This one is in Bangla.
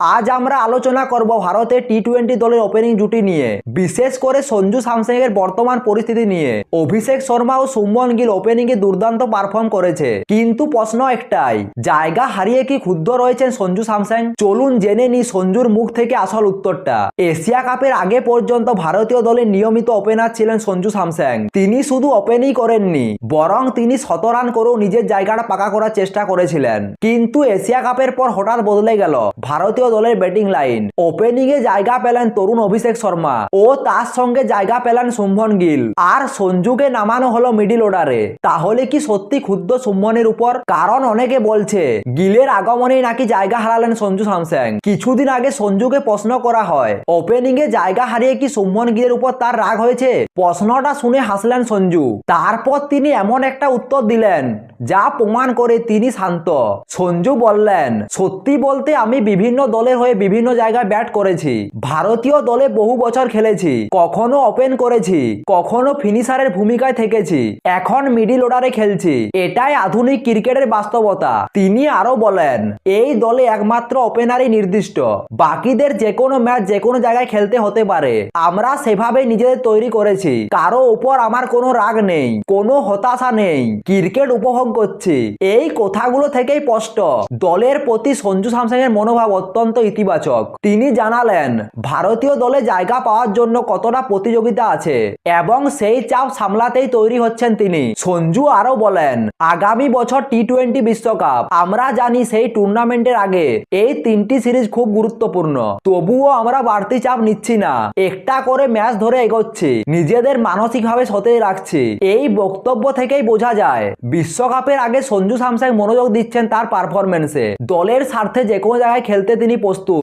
আজ আমরা আলোচনা করব ভারতের টি টোয়েন্টি দলের ওপেনিং জুটি নিয়ে, বিশেষ করে সঞ্জু স্যামসং এর বর্তমান পরিস্থিতি নিয়ে। অভিষেক শর্মা ও সুমন গিল ওপেনিং এ দুর্দান্ত পারফর্ম করেছে। কিন্তু প্রশ্ন একটাই, জায়গা হারিয়ে কি ক্ষুব্ধ রয়েছেন সঞ্জু স্যামসং? চলুন জেনে নি সঞ্জুর মুখ থেকে আসল উত্তরটা। এশিয়া কাপের আগে পর্যন্ত ভারতীয় দলের নিয়মিত ওপেনার ছিলেন সঞ্জু স্যামসং। তিনি শুধু ওপেনই করেননি, বরং তিনি শত রান করেও নিজের জায়গাটা পাকা করার চেষ্টা করেছিলেন। কিন্তু এশিয়া কাপের পর হঠাৎ বদলে গেল। ভারতীয় দলের ব্যাটিং লাইন ওপেনিং এ জায়গা পেলেন তরুণ অভিষেক শর্মা ও তার সঙ্গে জায়গা পেলেন শুম্ভন গিল। আর সঞ্জুকে নামানো হলো মিডিল অর্ডারে তাহলে কি সত্যি ক্ষুদ্র শুম্ভনের উপর? কারণ অনেকে বলছে, গিলের আগমনেই নাকি জায়গা হারালেন সঞ্জু স্যামসং। কিছুদিন আগে সঞ্জুকে প্রশ্ন করা হয় ওপেনিং এ জায়গা হারিয়ে কি শুম্ভন গিলের উপর তার রাগ হয়েছে? প্রশ্নটা শুনে হাসলেন সঞ্জু। তারপর তিনি এমন একটা উত্তর দিলেন, যা প্রমাণ করে তিনি শান্ত। সঞ্জু বললেন, সত্যি বলতে আমি বিভিন্ন দলের হয়ে বিভিন্ন জায়গায় ব্যাট করেছি। ভারতীয় দলে বহু বছর খেলেছি। কখনো ওপেন করেছি। কখনো ফিনিশারের ভূমিকায় থেকেছি। এখন মিডিল অর্ডারে খেলছি। এটাই আধুনিক ক্রিকেটের বাস্তবতা। তিনি আরও বলেন, এই দলে একমাত্র ওপেনারই নির্দিষ্ট। বাকিদের যে কোনো ম্যাচ যে কোনো জায়গায় খেলতে হতে পারে। আমরা সেভাবে নিজেদের তৈরি করেছি। কারও উপর আমার কোনো রাগ নেই। কোনো হতাশা নেই। ক্রিকেট উপভোগ করছি। এই কথাগুলো থেকেই স্পষ্ট। দলের প্রতি সঞ্জু স্যামসং এর মনোভাব অত্যন্ত ইতিবাচক। তিনি জানালেন, ভারতীয় দলে জায়গা পাওয়ার জন্য কতটা প্রতিযোগিতা আছে এবং সেই চাপ সামলাতেই তৈরি হচ্ছেন তিনি। সঞ্জু আরও বলেন, আগামী বছর টি টোয়েন্টি বিশ্বকাপ, আমরা জানি সেই টুর্নামেন্টের আগে এই তিনটি সিরিজ খুব গুরুত্বপূর্ণ। তবুও আমরা বাড়তি চাপ নিচ্ছি না। একটা করে ম্যাচ ধরে এগোচ্ছি। নিজেদের মানসিকভাবে সতেজ রাখছি। এই বক্তব্য থেকেই বোঝা যায়, বিশ্বকাপের আগে সঞ্জু স্যামসং মনোযোগ দিচ্ছেন তার পারফরমেন্সে দলের স্বার্থে যে কোনো জায়গায় খেলতে তিনি প্রস্তুত